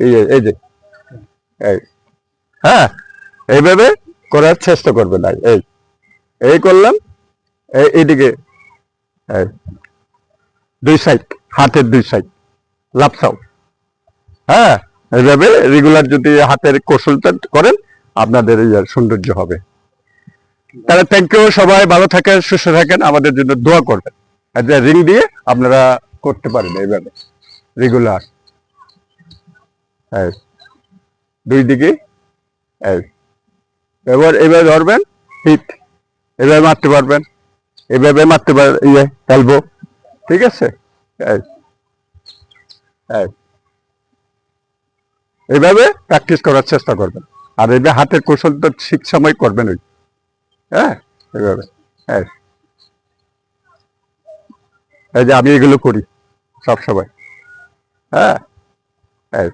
এই যে এই যে। হ্যাঁ এইভাবে করার চেষ্টা করবেন না। এই এই করলাম, এই এইদিকে, এই। দুই সাইড হাতের দুই সাইড লাপসাও হ্যাঁ এইভাবে রেগুলার যদি হাতের কৌশলটা করেন, আপনাদের এই সৌন্দর্য হবে। তাহলে থ্যাংক ইউ সবাই ভালো থাকেন, সুস্থ থাকেন, আমাদের জন্য দোয়া করবেন। রিং দিয়ে আপনারা করতে পারেন এইভাবে রেগুলার এই, দুই দিকে এই। এবার এভাবে ধরবেন, হিট। এভাবে মারতে পারবেন এভাবে মারতে পার ইয়ে এলবো ঠিক আছে? এইভাবে প্র্যাকটিস করার চেষ্টা করবেন। আর এইভাবে হাতের কৌশল তো ঠিক সময় করবেন ওই। হ্যাঁ? এইভাবে, এই। এই যে আমি এগুলো করি সব সময় হ্যাঁ? এই।